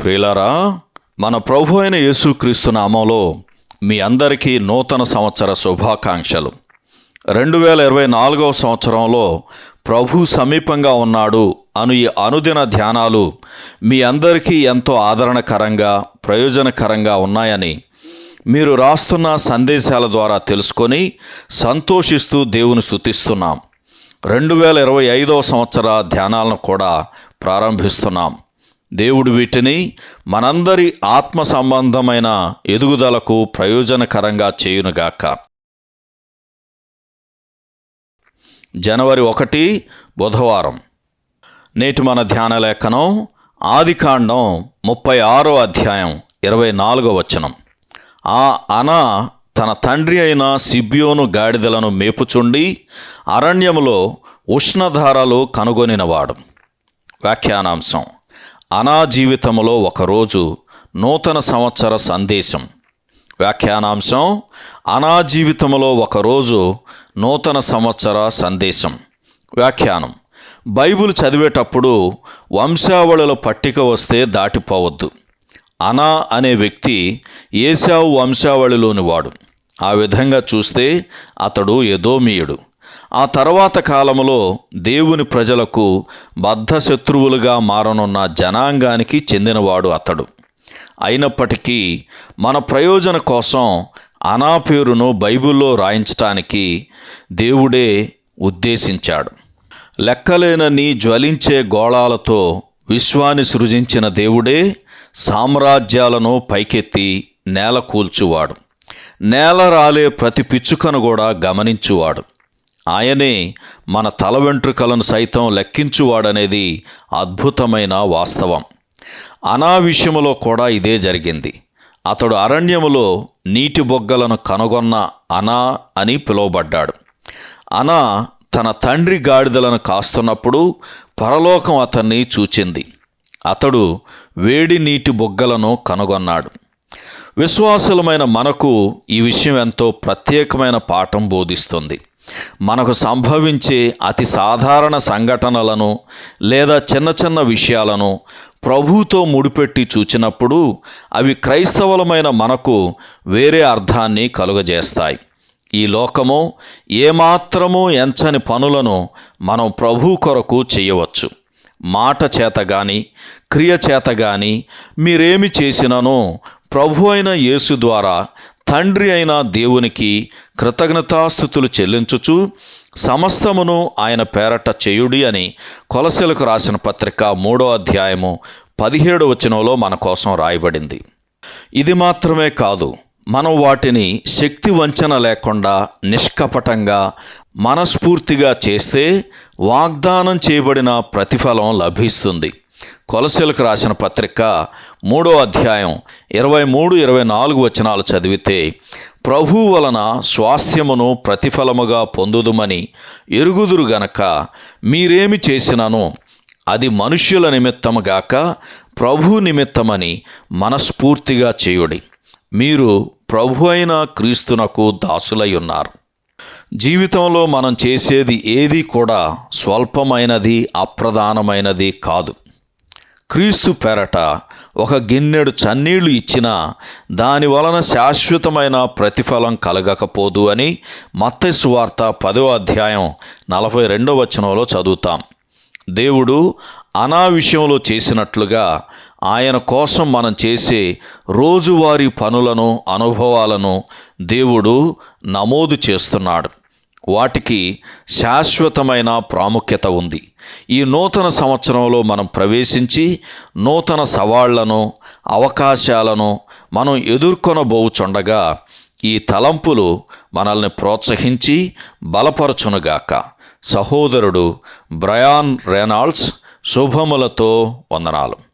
ప్రియులారా మన ప్రభు అయిన యేసుక్రీస్తు నామంలో మీ అందరికీ నూతన సంవత్సర శుభాకాంక్షలు. రెండు వేల ఇరవై నాలుగవ సంవత్సరంలో ప్రభు సమీపంగా ఉన్నాడు అను ఈ అనుదిన ధ్యానాలు మీ అందరికీ ఎంతో ఆదరణకరంగా ప్రయోజనకరంగా ఉన్నాయని మీరు రాస్తున్న సందేశాల ద్వారా తెలుసుకొని సంతోషిస్తూ దేవుని స్థుతిస్తున్నాం రెండు వేల ఇరవై ఐదవ సంవత్సర ధ్యానాలను కూడా ప్రారంభిస్తున్నాం. దేవుడు వీటిని మనందరి ఆత్మ సంబంధమైన ఎదుగుదలకు ప్రయోజనకరంగా చేయునుగాక. జనవరి ఒకటి బుధవారం. నేటి మన ధ్యాన లేఖనం ఆదికాండం ముప్పై ఆరో అధ్యాయం ఇరవై నాలుగో వచనం. ఆ అన తన తండ్రి అయిన సిబ్యోను గాడిదలను మేపుచుండి అరణ్యములో ఉష్ణధారలు కనుగొనినవాడు. వ్యాఖ్యానాంశం. అనా జీవితములో ఒకరోజు నూతన సంవత్సర సందేశం. వ్యాఖ్యానాంశం అనా జీవితములో ఒకరోజు నూతన సంవత్సర సందేశం. వ్యాఖ్యానం బైబిల్ చదివేటప్పుడు వంశావళుల పట్టిక వస్తే దాటిపోవద్దు. అనా అనే వ్యక్తి ఏశావు వంశావళిలోని వాడు ఆ విధంగా చూస్తే అతడు ఎదోమీయుడు ఆ తర్వాత కాలములో దేవుని ప్రజలకు బద్ధశత్రువులుగా మారనున్న జనాంగానికి చెందినవాడు అతడు. అయినప్పటికీ మన ప్రయోజన కోసం అనా పేరును బైబిల్లో రాయించటానికి దేవుడే ఉద్దేశించాడు. లెక్కలేనని జ్వలించే గోళాలతో విశ్వాన్ని సృజించిన దేవుడే సామ్రాజ్యాలను పైకెత్తి నేల కూల్చువాడు. నేల రాలే ప్రతి పిచ్చుకను కూడా గమనించువాడు. ఆయనే మన తల వెంట్రుకలను సైతం లెక్కించువాడనేది అద్భుతమైన వాస్తవం. అనా విషయములో కూడా ఇదే జరిగింది. అతడు అరణ్యములో నీటి బొగ్గలను కనుగొన్న అనా అని పిలువబడ్డాడు. అనా తన తండ్రి గాడిదలను కాస్తున్నప్పుడు పరలోకం అతన్ని చూచింది. అతడు వేడి నీటి బొగ్గలను కనుగొన్నాడు. విశ్వాసులమైన మనకు ఈ విషయం ఎంతో ప్రత్యేకమైన పాఠం బోధిస్తుంది. మనకు సంభవించే అతి సాధారణ సంఘటనలను లేదా చిన్న చిన్న విషయాలను ప్రభుతో ముడిపెట్టి చూచినప్పుడు అవి క్రైస్తవులమైన మనకు వేరే అర్థాన్ని కలుగజేస్తాయి. ఈ లోకము ఏమాత్రమూ ఎంచని పనులను మనం ప్రభు కొరకు చేయవచ్చు. మాట చేత గాని క్రియ చేత గాని మీరేమి చేసినను ప్రభు అయిన యేసు ద్వారా తండ్రి అయిన దేవునికి కృతజ్ఞతాస్థుతులు చెల్లించుచు సమస్తమును ఆయన పేరట చేయుడి అని కొలసెలకు రాసిన పత్రిక మూడో అధ్యాయము పదిహేడు వచనంలో మన కోసం రాయబడింది. ఇది మాత్రమే కాదు మనం వాటిని శక్తి వంచన లేకుండా నిష్కపటంగా మనస్ఫూర్తిగా చేస్తే వాగ్దానం చేయబడిన ప్రతిఫలం లభిస్తుంది. కొలసీలకు రాసిన పత్రిక మూడో అధ్యాయం ఇరవై మూడు ఇరవై నాలుగు వచనాలు చదివితే ప్రభు వలన స్వాస్థ్యమును ప్రతిఫలముగా పొందుదుమని ఎరుగుదురు గనక మీరేమి చేసినను? అది మనుష్యుల నిమిత్తము గాక ప్రభు నిమిత్తమని మనస్ఫూర్తిగా చేయుడి. మీరు ప్రభు అయిన క్రీస్తునకు దాసులై ఉన్నారు. జీవితంలో మనం చేసేది ఏది కూడా స్వల్పమైనది అప్రధానమైనది కాదు. క్రీస్తు పెరట ఒక గిన్నెడు చన్నీళ్ళు ఇచ్చినా దాని వలన శాశ్వతమైన ప్రతిఫలం కలగకపోదు అని మత్తయి వార్త పదో అధ్యాయం నలభై రెండో వచనంలో చదువుతాం. దేవుడు అనా విషయంలో చేసినట్లుగా ఆయన కోసం మనం చేసే రోజువారీ పనులను అనుభవాలను దేవుడు నమోదు చేస్తున్నాడు. వాటికి శాశ్వతమైన ప్రాముఖ్యత ఉంది. ఈ నూతన సంవత్సరంలో మనం ప్రవేశించి నూతన సవాళ్ళను అవకాశాలను మనం ఎదుర్కొనబోచుండగా ఈ తలంపులు మనల్ని ప్రోత్సహించి బలపరచునుగాక. సహోదరుడు బ్రయాన్ రెనాల్డ్స్ శుభములతో వందనాలు.